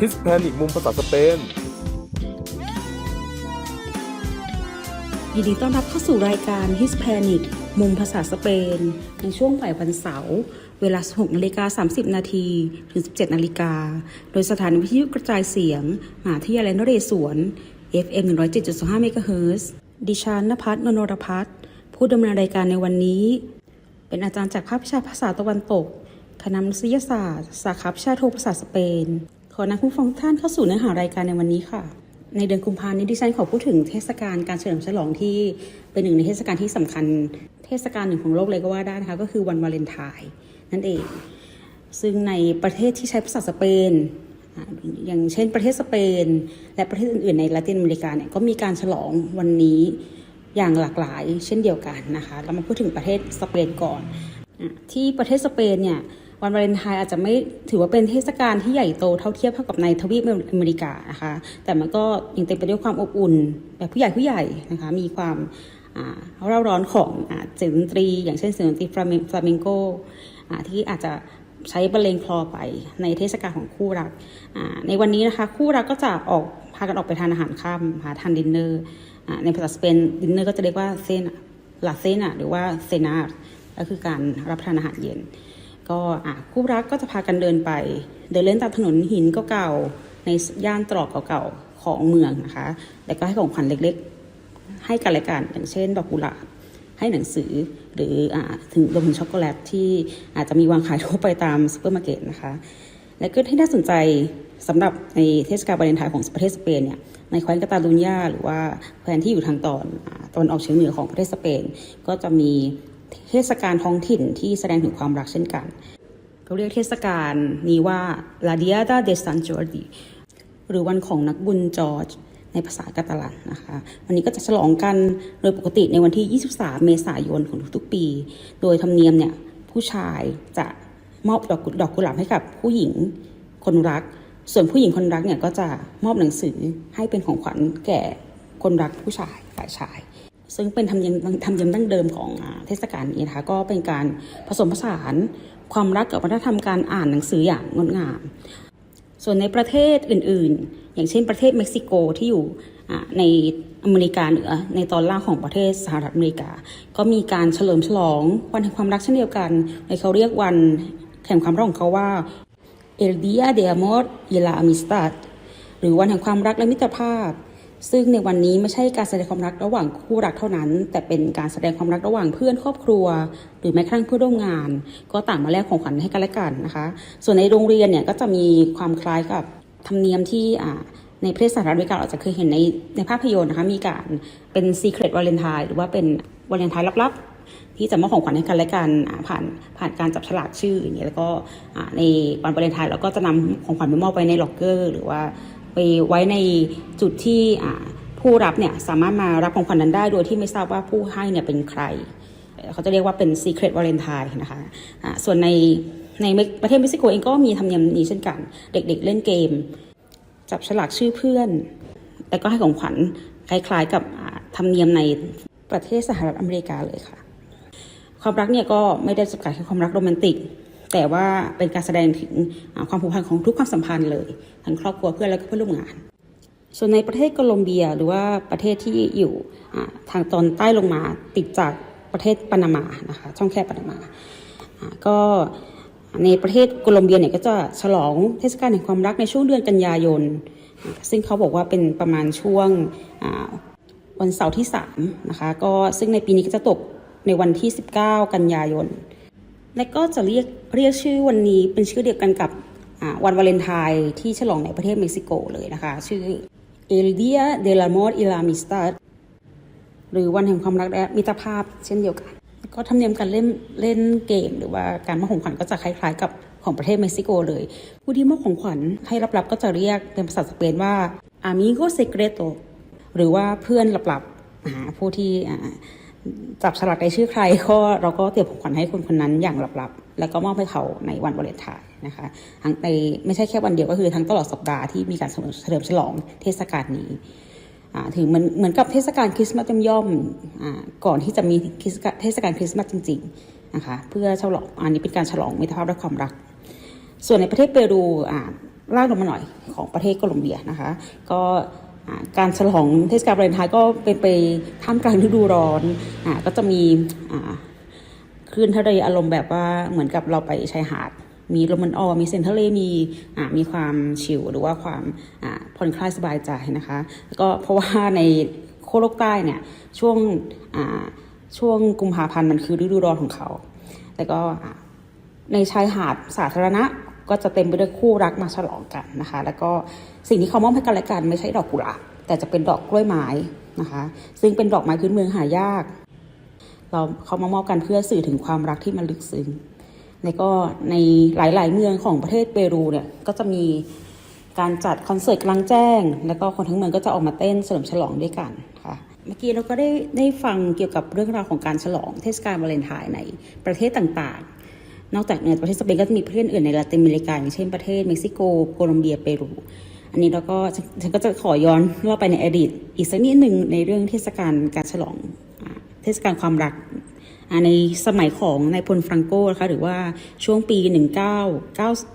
ฮิสแพนิกมุมภาษาสเปน ยินดีต้อนรับเข้าสู่รายการ Hispanic มุมภาษาสเปน ในช่วงบ่ายวันเสาร์เวลา 16นาฬิกา30 นาทีถึง 17นาฬิกา โดยสถานีวิทยุกระจายเสียงมหาวิทยาลัยนเรศวร FM 107.5เมกะเฮิรตซ์ดิฉันนภัสนนทรพัฒน์ผู้ดำเนินรายการในวันนี้ เป็นอาจารย์จากภาควิชาภาษาตะวันตก คณะมนุษยศาสตร์ สาขาวิชาโทภาษาสเปน ขอนำผู้ฟังท่านเข้าสู่เนื้อหารายการในวันนี้ค่ะ ในเดือนกุมภาพันธ์นี้ดิฉันขอพูดถึงเทศกาลการเฉลิมฉลองที่เป็นหนึ่งในเทศกาลที่สำคัญ เทศกาลหนึ่งของโลกเลยก็ว่าได้นะคะก็คือวันวาเลนไทน์นั่นเอง ซึ่งในประเทศที่ใช้ภาษาสเปนอย่างเช่นประเทศสเปน และประเทศอื่นๆในละตินอเมริกาเนี่ยก็มีการฉลองวันนี้อย่างหลากหลายเช่นเดียวกันนะคะ เรามาพูดถึงประเทศสเปนก่อน ที่ประเทศสเปนเนี่ย วันวาเลนไทน์อาจจะไม่ถือว่าเป็นเทศกาลที่ใหญ่โตเท่าเทียบเท่ากับในทวีปอเมริกานะคะแต่มันก็ยังเต็มไปด้วยความอบอุ่น แบบผู้ใหญ่ผู้ใหญ่นะคะมีความเร่าร้อนของเสียงดนตรี อย่างเช่นเสียงดนตรีฟลาเมฟลาเมนโกที่อาจจะใช้บรรเลงคลอไปในเทศกาลของคู่รัก ในวันนี้นะคะคู่รักก็จะออกพากันออกไปทานอาหารค่ำหาทานดินเนอร์ในภาษาสเปนดินเนอร์ก็จะเรียกว่าเซนลาเซนหรือว่าเซนาก็คือการรับทานอาหารเย็น ก็อะคู่รักก็จะพากันเดินไป เดินเล่นตามถนนหินเก่าๆในย่านตรอกเก่าๆของเมืองนะคะแล้วก็ให้ของขวัญเล็กๆ ให้กันและกันอย่างเช่นดอกกุหลาบให้หนังสือหรืออถึงรวมถึงช็อกโกแลตที่อาจจะมีวางขายทั่วไปตามซูเปอร์มาร์เก็ตนะคะ และก็ที่น่าสนใจสำหรับในเทศกาลวาเลนไทน์ของประเทศสเปนเนี่ยในแคว้นกาตาลูญญาหรือว่าแคว้นที่อยู่ทางตอนตอนออกเฉียงเหนือของประเทศสเปน ก็จะมี เทศกาลท้องถิ่นที่แสดงถึงความรักเช่นกันเขาเรียกเทศกาลนี้ว่า La Diada de San Jordi หรือวันของนักบุญจอร์จในภาษากาตาลันนะคะ วันนี้ก็จะฉลองกันโดยปกติในวันที่ 23 เมษายนของทุกๆปี โดยธรรมเนียมเนี่ยผู้ชายจะมอบดอกดอกกุหลาบให้กับผู้หญิงคนรัก ส่วนผู้หญิงคนรักเนี่ยก็จะมอบหนังสือให้เป็นของขวัญแก่คนรักผู้ชายฝ่ายชาย ซึ่งเป็นธรรมเนียมธรรมเนียมดั้งเดิมของเทศกาลนี้นะคะก็เป็นการผสมผสานความรักกับวัฒนธรรมการอ่านหนังสืออย่างงดงาม ส่วนในประเทศอื่นๆ อย่างเช่นประเทศเม็กซิโกที่อยู่ในอเมริกาเหนือในตอนล่างของประเทศสหรัฐอเมริกา ก็มีการเฉลิมฉลองวันแห่งความรักเช่นเดียวกันโดยเขาเรียกวันแห่งความรักของเขาว่า El Día de Amor y la Amistad หรือวันแห่งความรักและมิตรภาพ ซึ่งในวันนี้ไม่ใช่การแสดงความรักระหว่างคู่รักเท่านั้น แต่เป็นการแสดงความรักระหว่างเพื่อนครอบครัว หรือแม้กระทั่งเพื่อนร่วมงาน ก็ต่างมาแลกของขวัญให้กันและกันนะคะ ส่วนในโรงเรียนเนี่ยก็จะมีความคล้ายกับธรรมเนียมที่อ่าในประเทศสหรัฐอเมริกาเราจะเคยเห็นในในภาพยนตร์นะคะมีการเป็น Secret Valentine หรือว่าเป็นวาเลนไทน์ลับๆ ที่จะมอบของขวัญให้กันและกันผ่านผ่านการจับฉลากชื่ออย่างเงี้ยแล้วก็ในวันวาเลนไทน์เราก็จะนำของขวัญไปมอบไว้ในล็อกเกอร์ หรือว่า ไปไว้ในจุดที่ผู้รับเนี่ยสามารถมารับของขวัญนั้นได้โดยที่ไม่ทราบว่าผู้ให้เนี่ยเป็นใคร เขาจะเรียกว่าเป็น Secret Valentine นะคะอ่าส่วนในในประเทศเม็กซิโกเองก็มีธรรมเนียมนี้เช่นกัน เด็กๆเล่นเกม จับฉลากชื่อเพื่อนแล้วก็ให้ของขวัญคล้ายๆกับธรรมเนียมในประเทศสหรัฐอเมริกาเลยค่ะ ความรักเนี่ยก็ไม่ได้จำกัดแค่ความรักโรแมนติก แต่ว่าเป็นการแสดงถึงความผูกพันของทุกความสัมพันธ์เลยทั้งครอบครัวเพื่อนและก็เพื่อนร่วมงาน ส่วนในประเทศโคลอมเบียหรือว่าประเทศที่อยู่ทางตอนใต้ลงมาติดจากประเทศปานามานะคะช่องแคบปานามาก็ในประเทศโคลอมเบียเนี่ยก็จะฉลองเทศกาลแห่งความรักในช่วงเดือนกันยายน ซึ่งเขาบอกว่าเป็นประมาณช่วงวันเสาร์ที่3นะคะก็ซึ่งในปีนี้ก็จะตกในวันที่ 19 กันยายน และก็จะเรียกเรียกชื่อวันนี้เป็นชื่อเดียวกันกับวันวาเลนไทน์ที่ฉลองในประเทศเม็กซิโกเลยนะคะ ชื่อ El Día del Amor y la Amistad หรือวันแห่งความรักและมิตรภาพเช่นเดียวกัน ก็ธรรมเนียมการเล่นเล่นเกม หรือว่าการมอบของขวัญก็จะคล้ายๆ กับของประเทศเม็กซิโกเลย ผู้ที่มอบของขวัญให้รับๆ ก็จะเรียกเป็นภาษาสเปนว่า amigo secreto หรือว่าเพื่อนลับๆผู้ที่ จับฉลากในชื่อใครก็เราก็เตรียมของขวัญให้คนคนนั้นอย่างลับๆ แล้วก็มอบให้เขาในวันวาเลนไทน์นะคะทั้งในไม่ใช่แค่วันเดียวก็คือทั้งตลอดสัปดาห์ที่มีการเฉลิมฉลองเทศกาลนี้ถือเหมือนเหมือนกับเทศกาลคริสต์มาสย่อมอก่อนที่จะมีเทศกาลคริสต์มาสจริงๆนะคะเพื่อฉลองอันนี้เป็นการฉลองมิตรภาพและความรัก ส่วนในประเทศเปรูอ่าล่างลงมาหน่อยของประเทศโคลอมเบียนะคะ ก็ การฉลองเทศกาลวาเลนไทน์ก็เป็นไปท่ามกลางฤดูร้อนอ่าก็จะมีอ่าคลื่นทะเลอารมณ์แบบว่าเหมือนกับเราไปชายหาด มีลมมันออมีเซนทะเลมีอ่ามีความชิลหรือว่าความอ่าผ่อนคลายสบายใจนะคะแล้วก็เพราะว่าในโคโลกใต้เนี่ยช่วงอ่าช่วงกุมภาพันธ์มันคือฤดูร้อนของเขา แต่ก็ในชายหาดสาธารณะ ก็จะเต็มไปด้วยคู่รักมาฉลองกันนะคะ แล้วก็สิ่งที่เขามอบให้กันและกันไม่ใช่ดอกกุหลาบแต่จะเป็นดอกกล้วยไม้นะคะ ซึ่งเป็นดอกไม้พื้นเมืองหายาก เราเขามามอบกันเพื่อสื่อถึงความรักที่มันลึกซึ้งแล้วก็ในหลาย ๆ เมืองของประเทศเปรูเนี่ยก็จะมีการจัดคอนเสิร์ตกลางแจ้ง แล้วก็คนทั้งเมืองก็จะออกมาเต้นเฉลิมฉลองด้วยกันค่ะเมื่อกี้เราก็ได้ได้ฟังเกี่ยวกับเรื่องราวของการฉลองเทศกาลวาเลนไทน์ในประเทศต่างๆ นอกจากในประเทศสเปนก็จะมีประเทศอื่นในลาตินอเมริกาอย่างเช่นประเทศเม็กซิโก โคลอมเบีย เปรู อันนี้เราก็ฉันก็จะขอย้อนเล่าไปในอดีต อีกสักนิดหนึ่งในเรื่องเทศกาลการฉลองอเทศกาลความรักในสมัยของนายพลฟรังโกนะคะหรือว่าช่วงปี 19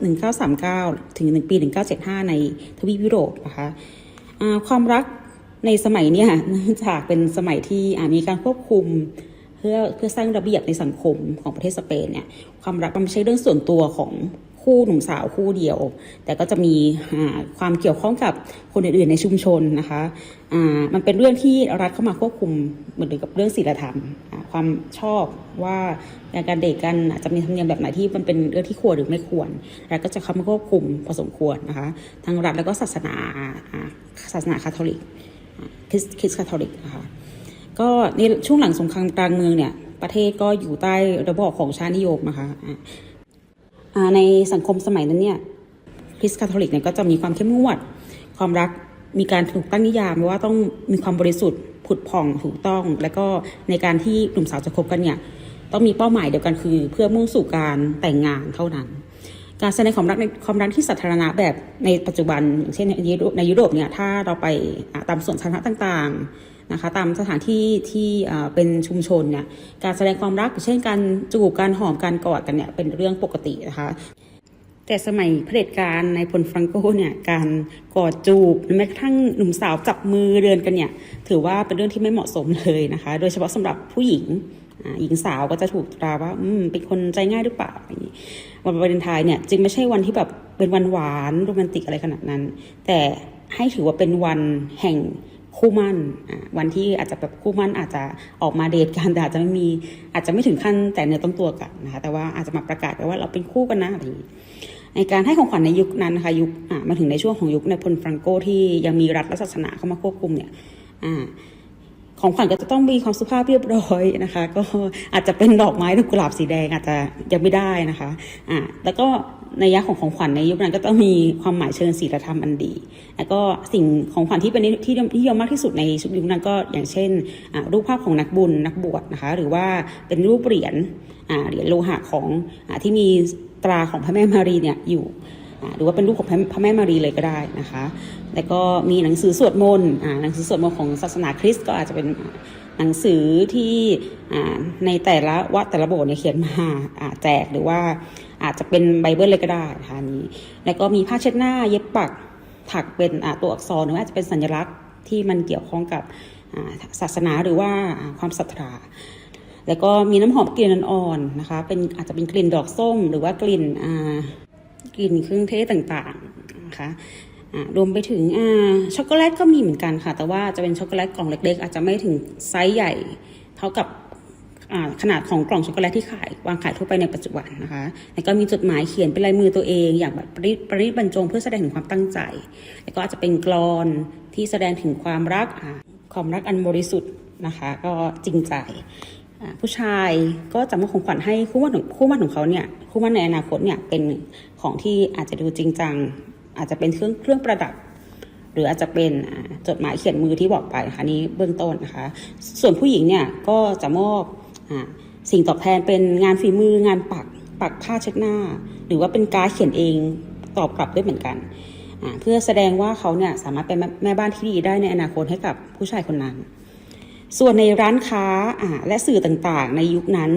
1939 ถึง1ปี 1975 ในทวีปยุโรปนะคะความรักในสมัยเนี้ยเนื่องจากเป็นสมัยที่มีการควบคุม เพื่อเพื่อสร้างระเบียบในสังคมของประเทศสเปนเนี่ยความรักมันไม่ใช่เรื่องส่วนตัวของคู่หนุ่มสาวคู่เดียว แต่ก็จะมีความเกี่ยวข้องกับคนอื่นๆในชุมชนนะคะอ่ามันเป็นเรื่องที่รัฐเข้ามาควบคุมเหมือนกับเรื่องศีลธรรม ความชอบว่าการเดทกกันอาจจะมีธรรมเนียมแบบไหนที่มันเป็นเรื่องที่ควรหรือไม่ควรรัฐก็จะเข้ามาควบคุมพอสมควรนะคะทั้งรัฐแล้วก็ศาสนาศาสนาคาทอลิกคริสต์คาทอลิกนะคะ ก็ในช่วงหลังสงครามกลางเมืองเนี่ย ประเทศก็อยู่ใต้ระบอบของชาตินิยมนะคะในสังคมสมัยนั้นเนี่ยคริสต์คาทอลิกเนี่ยก็จะมีความเข้มงวด ความรักมีการถูกตั้งนิยามว่าต้องมีความบริสุทธิ์ผุดผ่องถูกต้อง แล้วก็ในการที่หนุ่มสาวจะคบกันเนี่ยต้องมีเป้าหมายเดียวกันคือ เพื่อมุ่งสู่การแต่งงานเท่านั้น การแสดงความรักในความรักที่สาธารณะแบบในปัจจุบันอย่างเช่นในยุโรปเนี่ยถ้าเราไปตามสวนสาธารณะต่างๆ นะคะตามสถานที่ที่เป็นชุมชนเนี่ยการแสดงความรักอย่างเช่นการจูบการหอมการกอดกันเนี่ยเป็นเรื่องปกตินะคะแต่สมัยเผด็จการในพลฟรังโกเนี่ยการกอดจูบแม้กระทั่งหนุ่มสาวจับมือเดินกันเนี่ยถือว่าเป็นเรื่องที่ไม่เหมาะสมเลยนะคะ โดยเฉพาะสำหรับผู้หญิงหญิงสาวก็จะถูกตราว่าอืมเป็นคนใจง่ายหรือเปล่าวันวาเลนไทน์เนี่ยจึงไม่ใช่วันที่แบบเป็นวันหวานโรแมนติกอะไรขนาดนั้น แต่ให้ถือว่าเป็นวันแห่ง คู่มั่นวันที่อาจจะแบบคู่มั่นอาจจะออกมาเดทกันแต่อาจจะไม่มีอาจจะไม่ถึงขั้นแต่เนื้อต้องตัวกันนะคะแต่ว่าอาจจะมาประกาศไปว่าเราเป็นคู่กันนะอะไรอย่างนี้ในการให้ของขวัญในยุคนั้นนะคะยุคอ่ามาถึงในช่วงของยุคในพลฟรังโกที่ยังมีรัฐและศาสนาเข้ามาควบคุมเนี่ยอ่า ของขวัญก็จะต้องมีความสุภาพเรียบร้อยนะคะ ก็อาจจะเป็นดอกไม้ดอกุหลาบสีแดงอาจจะยังไม่ได้นะคะอ่าแล้วก็ในยะของของขวัญในยุคนั้นก็ต้องมีความหมายเชิงศีลธรรมอันดี แล้วก็สิ่งของขวัญที่เป็นที่นิยมมากที่สุดในยุคนั้นก็อย่างเช่นอ่ารูปภาพของนักบุญนักบวชนะคะ หรือว่าเป็นรูปเหรียญอ่าเหรียญโลหะของอาที่มีตราของพระแม่มารีเนี่ยอยู่ หรือว่าเป็นรูปของพระแม่มารีเลยก็ได้นะคะ แล้วก็มีหนังสือสวดมนต์หนังสือสวดมนต์ของศาสนาคริสต์ก็อาจจะเป็นหนังสือที่ในแต่ละวัดแต่ละโบสถ์เนี่ยเขียนมาแจกหรือว่าอาจจะเป็นไบเบิลเลยก็ได้นะคะนี้ แล้วก็มีผ้าเช็ดหน้าเย็บปักถักเป็นตัวอักษรหรือว่าอาจจะเป็นสัญลักษณ์ที่มันเกี่ยวข้องกับศาสนาหรือว่าความศรัทธาแล้วก็มีน้ำหอมกลิ่นอ่อนๆนะคะ เป็นอาจจะเป็นกลิ่นดอกส้มหรือว่ากลิ่น กลิ่นเครื่องเทศต่างๆนะคะรวมไปถึงช็อกโกแลตก็มีเหมือนกันค่ะ แต่ว่าจะเป็นช็อกโกแลตกล่องเล็ก ๆ อาจจะไม่ถึงไซส์ใหญ่เท่ากับขนาดของกล่องช็อกโกแลตที่ขายวางขายทั่วไปในปัจจุบันนะคะ แล้วก็มีจดหมายเขียนเป็นลายมือตัวเองอย่างแบบประดิประดิษฐ์บรรจงเพื่อแสดงถึงความตั้งใจ แล้วก็อาจจะเป็นกลอนที่แสดงถึงความรักความรักอันบริสุทธิ์นะคะ ก็จริงใจ ผู้ชายก็จะมอบของขวัญให้คู่มั่นของคู่มั่นของเขาเนี่ยคู่มั่นในอนาคตเนี่ยเป็นของที่อาจจะดูจริงจัง อาจจะเป็นเครื่องเครื่องประดับ หรืออาจจะเป็นจดหมายเขียนมือที่บอกไปนะคะนี้เบื้องต้นนะคะ ส่วนผู้หญิงเนี่ยก็จะมอบอสิ่งตอบแทนเป็นงานฝีมืองานปักปักผ้าเช็ดหน้า หรือว่าเป็นการเขียนเองตอบกลับด้วยเหมือนกันเพื่อแสดงว่าเขาเนี่ยสามารถเป็นแม่บ้านที่ดีได้ในอนาคตให้กับผู้ชายคนนั้น ส่วนในร้านค้าและสื่อต่างๆ ในยุคนั้น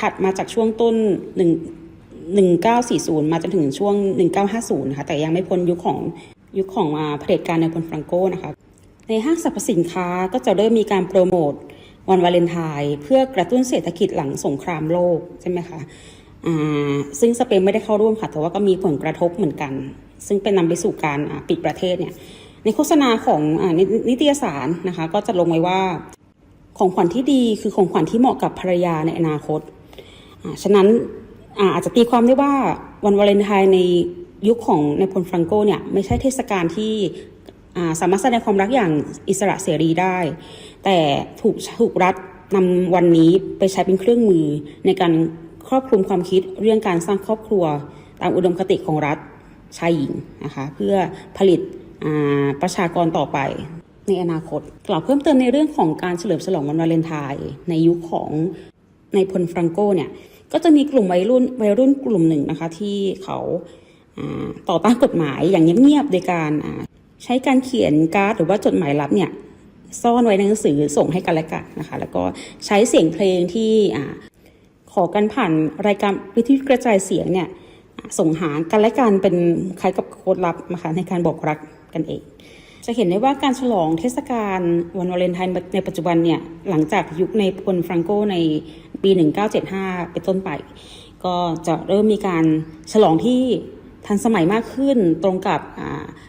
ถัดมาจากช่วงต้นหนึ่ง1940 มาจนถึงช่วง 1950นะคะแต่ยังไม่พ้นยุคของยุคของอ่าเผด็จการในพลฟรังโกนะคะในห้างสรรพสินค้าก็จะเริ่มมีการโปรโมทวันวาเลนไทน์เพื่อกระตุ้นเศรษฐกิจหลังสงครามโลกใช่ไหมคะซึ่งสเปนไม่ได้เข้าร่วมค่ะแต่ว่าก็มีผลกระทบเหมือนกัน ซึ่งเป็นนำไปสู่การปิดประเทศเนี่ย ในโฆษณาของอนินิตยสารนะคะ ก็จะลงไว้ว่าของขวัญที่ดีคือของขวัญที่เหมาะกับภรรยาในอนาคตฉะนั้นอาอาจจะตีความได้ว่าวันวาเลนไทน์ในยุคของในพลฟรังโกเนี่ยไม่ใช่เทศกาลที่าสามารถแสดงความรักอย่างอิสระเสรีได้ แต่ถูกถูกรัฐนำวันนี้ไปใช้เป็นเครื่องมือในการครอบคลุมความคิดเรื่องการสร้างครอบครัว ตามอุดมคติของรัฐชายหญิงนะคะเพื่อผลิต ประชากรต่อไปในอนาคต กล่าวเพิ่มเติมในเรื่องของการเฉลิมฉลองวันวาเลนไทน์ในยุคของในพลฟรังโกเนี่ยก็จะมีกลุ่มวัยรุ่นวัยรุ่นกลุ่มหนึ่งนะคะที่เขาต่อต้านกฎหมายอย่างเงียบๆโดยการใช้การเขียนการ์ดหรือว่าจดหมายลับเนี่ยซ่อนไว้ในหนังสือส่งให้กันและกันนะคะแล้วก็ใช้เสียงเพลงที่ขอกันผ่านรายการวิทยุกระจายเสียงเนี่ยส่งหากันและกันเป็นคล้ายกับโค้ดลับนะคะในการบอกรัก กันเอง จะเห็นได้ว่าการฉลองเทศกาลวันวาเลนไทน์ในปัจจุบันเนี่ย หลังจากยุคในพลฟรังโกในปี 1975 เป็นต้นไป ก็จะเริ่มมีการฉลองที่ทันสมัยมากขึ้นตรงกับ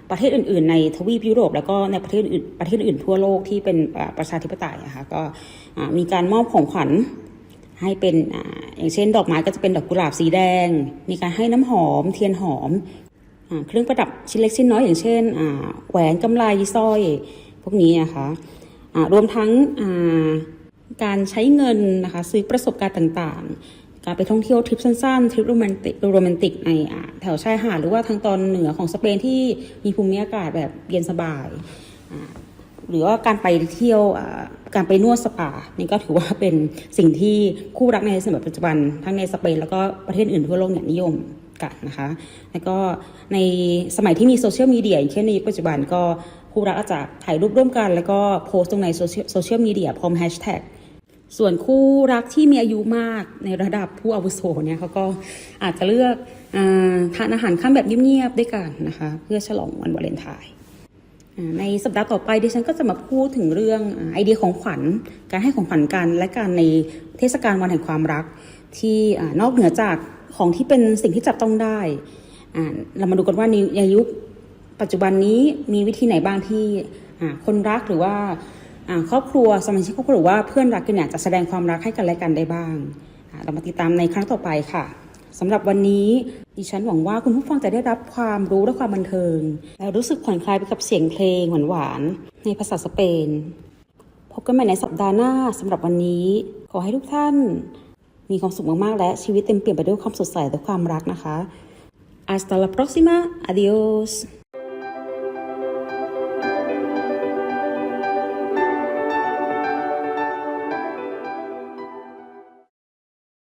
ประเทศอื่น ๆ ในทวีปยุโรป แล้วก็ในประเทศอื่นประเทศอื่นทั่วโลกที่เป็นประชาธิปไตยนะคะก็มีการมอบของขวัญให้เป็นอย่างเช่น ดอกไม้ก็จะเป็นดอกกุหลาบสีแดง มีการให้น้ำหอม เทียนหอม เครื่องประดับชิ้นเล็กชิ้นน้อยอย่างเช่นแหวนกำไลสร้อยพวกนี้นะคะอ่ารวมทั้งการใช้เงินนะคะซื้อประสบการณ์ต่างๆ การไปท่องเที่ยวทริปสั้นๆทริปโรแมนติกโรแมนติกในแถวชายหาดหรือว่าทางตอนเหนือของสเปนที่มีภูมิอากาศแบบเย็นสบาย หรือว่าการไปเที่ยวการไปนวดสปานี่ก็ถือว่าเป็นสิ่งที่คู่รักในสมัยปัจจุบันทั้งในสเปนแล้วก็ประเทศอื่นทั่วโลกเนี่ยนิยม กันนะคะ แล้วก็ในสมัยที่มีโซเชียลมีเดียอย่างเช่นในยุคปัจจุบันก็คู่รักอาจจะถ่ายรูปร่วมกัน แล้วก็โพสต์ลงในโซเชียลมีเดียพร้อมแฮชแท็กส่วนคู่รักที่มีอายุมากในระดับผู้อาวุโสเนี่ยเขาก็อาจจะเลือกอทานอาหารข้ามแบบเงียบๆด้วยกันนะคะ เพื่อฉลองวันวาเลนไทน์ในสัปดาห์ต่อไปดิฉันก็จะมาพูดถึงเรื่องอไอเดียของขวัญ การให้ของขวัญกัน และการในเทศกาลวันแห่งความรักที่อนอกเหนือจาก ของที่เป็นสิ่งที่จับต้องได้เรามาดูกันว่าในยุคปัจจุบันนี้มีวิธีไหนบ้างที่คนรักหรือว่าครอบครัวสมาชิกครอบครัวหรือว่าเพื่อนรักกันเนี่ยจะแสดงความรักให้กันและกันได้บ้าง เรามาติดตามในครั้งต่อไปค่ะสำหรับวันนี้ดิฉันหวังว่าคุณผู้ฟังจะได้รับความรู้และความบันเทิง และรู้สึกผ่อนคลายไปกับเสียงเพลงหวานๆในภาษาสเปน พบกันใหม่ในสัปดาห์หน้าสำหรับวันนี้ ขอให้ทุกท่าน มีความสุขมากๆ และชีวิตเต็มเปี่ยมไปด้วยความสดใสและความรักนะคะ Hasta la próxima. Adiós.